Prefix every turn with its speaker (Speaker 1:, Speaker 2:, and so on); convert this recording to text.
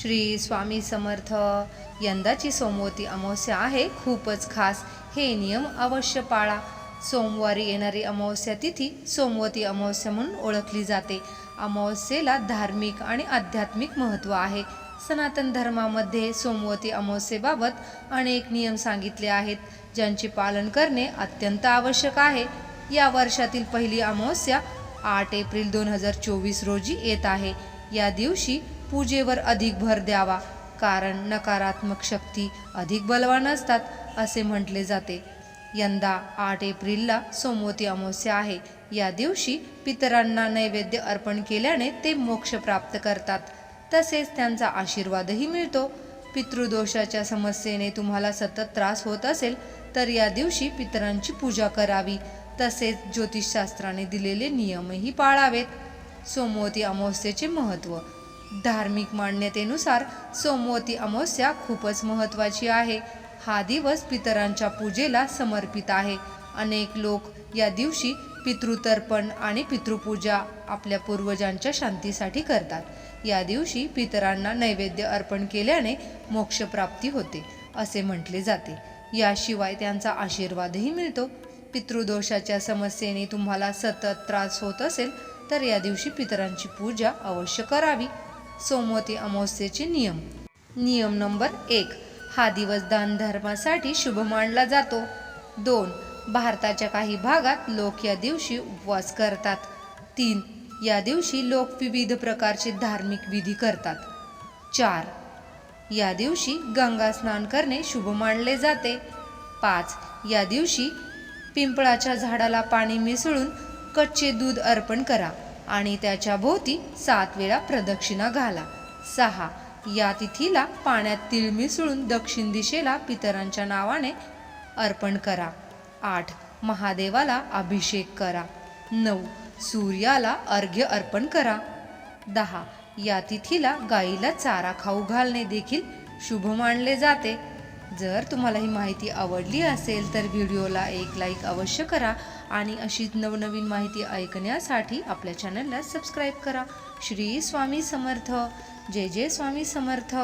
Speaker 1: श्री स्वामी समर्थ यंदाची सोमवती अमावस्या आहे खूपच खास. हे नियम अवश्य पाळा. सोमवारी येणारी अमावस्या तिथी सोमवती अमावस्या म्हणून ओळखली जाते. अमावस्येला धार्मिक आणि आध्यात्मिक महत्त्व आहे. सनातन धर्मामध्ये सोमवती अमावस्येबाबत अनेक नियम सांगितले आहेत ज्यांचे पालन करणे अत्यंत आवश्यक आहे. या वर्षातील पहिली अमावस्या आठ एप्रिल दोन हजार चोवीस रोजी येत आहे. या दिवशी पूजेवर अधिक भर द्यावा कारण नकारात्मक शक्ती अधिक बलवान असतात असे म्हटले जाते. यंदा आठ एप्रिलला सोमवती अमावस्या आहे. या दिवशी पितरांना नैवेद्य अर्पण केल्याने ते मोक्ष प्राप्त करतात. तसेच त्यांचा आशीर्वादही मिळतो. पितृदोषाच्या समस्येने तुम्हाला सतत त्रास होत असेल तर या दिवशी पितरांची पूजा करावी. तसेच ज्योतिषशास्त्राने दिलेले नियमही पाळावेत. सोमवती अमावस्येचे महत्त्व धार्मिक मान्यतेनुसार सोमवती अमावस्या खूपच महत्त्वाची आहे. हा दिवस पितरांच्या पूजेला समर्पित आहे. अनेक लोक या दिवशी पितृतर्पण आणि पितृपूजा आपल्या पूर्वजांच्या शांतीसाठी करतात. या दिवशी पितरांना नैवेद्य अर्पण केल्याने मोक्षप्राप्ती होते असे म्हटले जाते. याशिवाय त्यांचा आशीर्वादही मिळतो. पितृदोषाच्या समस्येने तुम्हाला सतत त्रास होत असेल तर या दिवशी पितरांची पूजा अवश्य करावी. सोमवती अमावस्येचे नियम. नियम नंबर एक. हा दिवस दान धर्मासाठी शुभ मानला जातो. दोन. भारताच्या काही भागात लोक या दिवशी उपवास करतात. तीन. या दिवशी लोक विविध प्रकारचे धार्मिक विधी करतात. चार. या दिवशी गंगा स्नान करणे शुभ मानले जाते. पाच. या दिवशी पिंपळाच्या झाडाला पाणी मिसळून कच्चे दूध अर्पण करा. आणि त्याच्या भोवती सात वेळा प्रदक्षिणा घाला. सहा. या तिथीला पाण्यात तीळ मिसळून दक्षिण दिशेला पितरांच्या नावाने अर्पण करा. आठ. महादेवाला अभिषेक करा. नऊ. सूर्याला अर्घ्य अर्पण करा. दहा. या तिथीला गाईला चारा खाऊ घालणे देखील शुभ मानले जाते. जर तुम्हाला ही माहिती आवडली असेल तर व्हिडिओला एक लाईक अवश्य करा आणि अशीच नवनवीन माहिती ऐकण्यासाठी आपल्या चॅनलला सबस्क्राईब करा. श्री स्वामी समर्थ. जय जय स्वामी समर्थ.